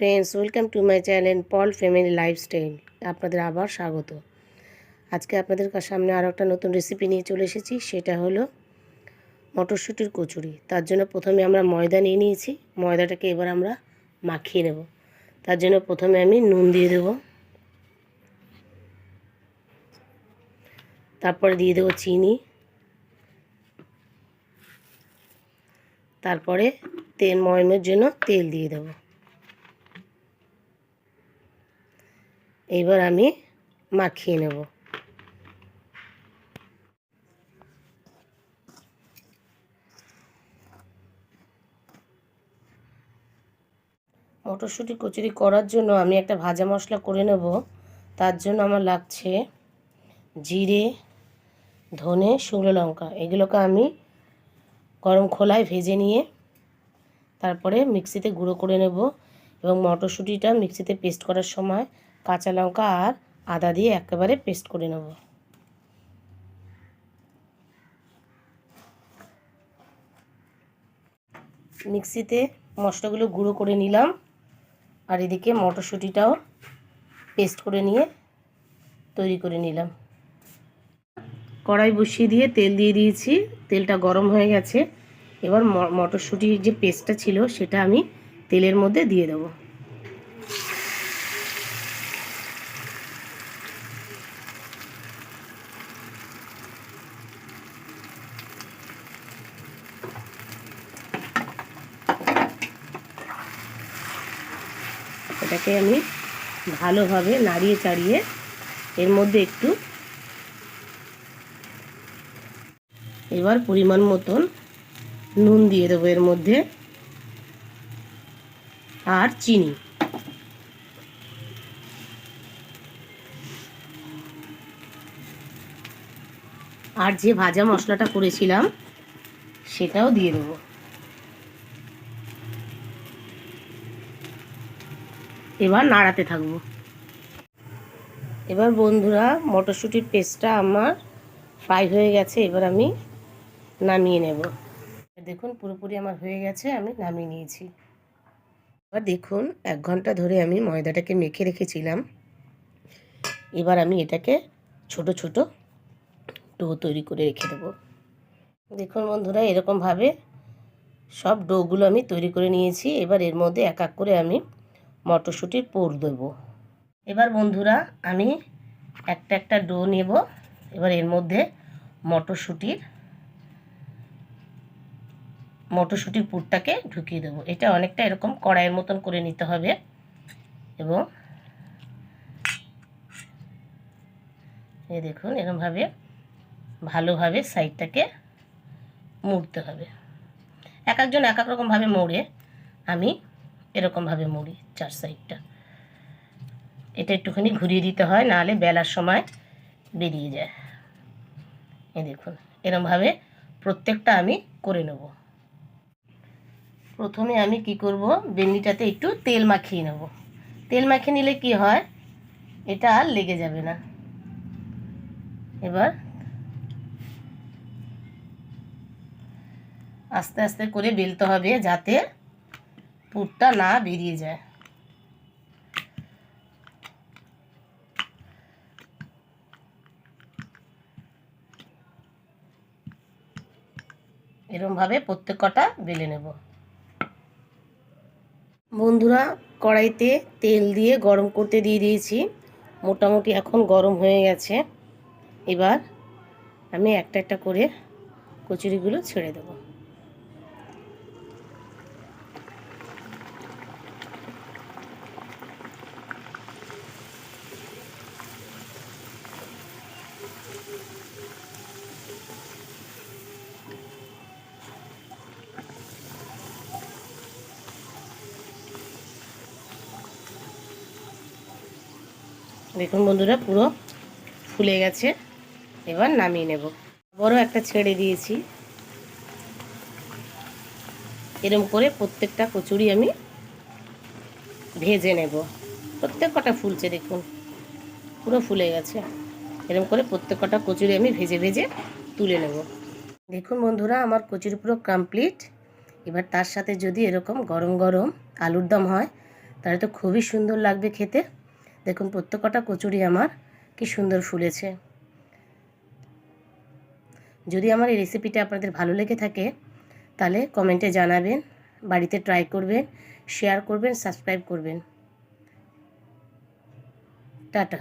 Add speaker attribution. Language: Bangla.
Speaker 1: Friends, welcome to my channel Pal family lifestyle. আপনাদের আবার স্বাগত। আজকে আপনাদের সামনে আরও একটা নতুন রেসিপি নিয়ে চলে এসেছি, সেটা হলো মটরশুঁটির কচুরি। তার জন্য প্রথমে আমরা ময়দা নিয়ে নিয়েছি। ময়দাটাকে এবার আমরা মাখিয়ে নেব। তার জন্য প্রথমে আমি নুন দিয়ে দেব। তারপরে দিয়ে দেবো চিনি। তারপরে তেল ময়মের জন্য তেল দিয়ে দেব। এইবার আমি মাখিয়ে নেব। মটরশুঁটি কচুরি করার জন্য আমি একটা ভাজা মশলা করে নেব। তার জন্য আমার লাগছে জিরে, ধনে, শুকনো লঙ্কা। এগুলোকে আমি গরম খোলায় ভেজে নিয়ে তারপরে মিক্সিতে গুঁড়ো করে নেব এবং মটরশুঁটিটা মিক্সিতে পেস্ট করার সময় কাঁচা লঙ্কা আর আদা দিয়ে একেবারে পেস্ট করে নেব। মিক্সিতে মশলাগুলো গুঁড়ো করে নিলাম আর এদিকে মটরশুঁটিটাও পেস্ট করে নিয়ে তৈরি করে নিলাম। কড়াই বসিয়ে দিয়ে তেল দিয়ে দিয়েছি, তেলটা গরম হয়ে গেছে। এবার মটরশুঁটির যে পেস্টটা ছিল সেটা আমি তেলের মধ্যে দিয়ে দেবো। এটাকে আমি ভালোভাবে নাড়িয়ে চাড়িয়ে এর মধ্যে একটু এবার পরিমাণ মতন নুন দিয়ে দেবো এর মধ্যে আর চিনি। আর যে ভাজা মশলাটা করেছিলাম, সেটাও দিয়ে দেবো। এবার নাড়াতে থাকব। এবার বন্ধুরা, মটরশুঁটির পেস্টটা আমার ফ্রাই হয়ে গেছে, এবার আমি নামিয়ে নেব। দেখুন, পুরোপুরি আমার হয়ে গেছে, আমি নামিয়ে নিয়েছি। এবার দেখুন, এক ঘণ্টা ধরে আমি ময়দাটাকে মেখে রেখেছিলাম। এবার আমি এটাকে ছোট ছোট ডো তৈরি করে রেখে দেবো। দেখুন বন্ধুরা, এরকমভাবে সব ডোগুলো আমি তৈরি করে নিয়েছি। এবার এর মধ্যে এক এক করে আমি মটরশুঁটির পুর দেবো। এবার বন্ধুরা আমি একটা একটা ডো নেব। এবার এর মধ্যে মটরশুঁটির মটরশুঁটির পুরটাকে ঢুকিয়ে দেবো। এটা অনেকটা এরকম কড়াইয়ের মতন করে নিতে হবে এবং এ দেখুন এরকমভাবে ভালোভাবে সাইডটাকে মুড়তে হবে। এক একজন এক এক রকমভাবে মোড়ে আমি এরকমভাবে মুড়ি চার সাইডটা। এটা একটুখানি ঘুরিয়ে দিতে হয়, নাহলে বেলার সময় বেরিয়ে যায়। এই দেখুন, এরমভাবে প্রত্যেকটা আমি করে নেব। প্রথমে আমি কি করব, বেন্নিটাতে একটু তেল মাখিয়ে নেব। তেল মাখিয়ে নিলে কি হয়, এটা আর লেগে যাবে না। এবার আস্তে আস্তে করে বেলতে হবে যাতে পুরটা না বেরিয়ে যায়। এরমভাবে প্রত্যেক কটা বেলে নেব। বন্ধুরা, কড়াইতে তেল দিয়ে গরম করতে দিয়ে দিয়েছি। মোটামুটি এখন গরম হয়ে গেছে। এবার আমি একটা একটা করে কচুরিগুলো ছেড়ে দেবো। দেখুন বন্ধুরা, পুরো ফুলে গেছে। এবার নামিয়ে নেব। বড় একটা ছেড়ে দিয়েছি। এরম করে প্রত্যেকটা কচুরি আমি ভেজে নেব। প্রত্যেক কটা ফুলছে দেখুন। পুরো ফুলে গেছে। এরকম করে প্রত্যেক কটা কচুরি আমি ভেজে ভেজে তুলে নেব। দেখুন বন্ধুরা, আমার কচুরি পুরো কমপ্লিট এবার তার সাথে যদি এরকম গরম গরম আলুর দম হয়, তাহলে তো খুবই সুন্দর লাগবে খেতে। দেখুন প্রত্যেকটা কচুরি আমার কি সুন্দর ফুলেছে। যদি আমার এই রেসিপিটা আপনাদের ভালো লেগে থাকে, তাহলে কমেন্টে জানাবেন, বাড়িতে ট্রাই করবেন শেয়ার করবেন সাবস্ক্রাইব করবেন। টাটা।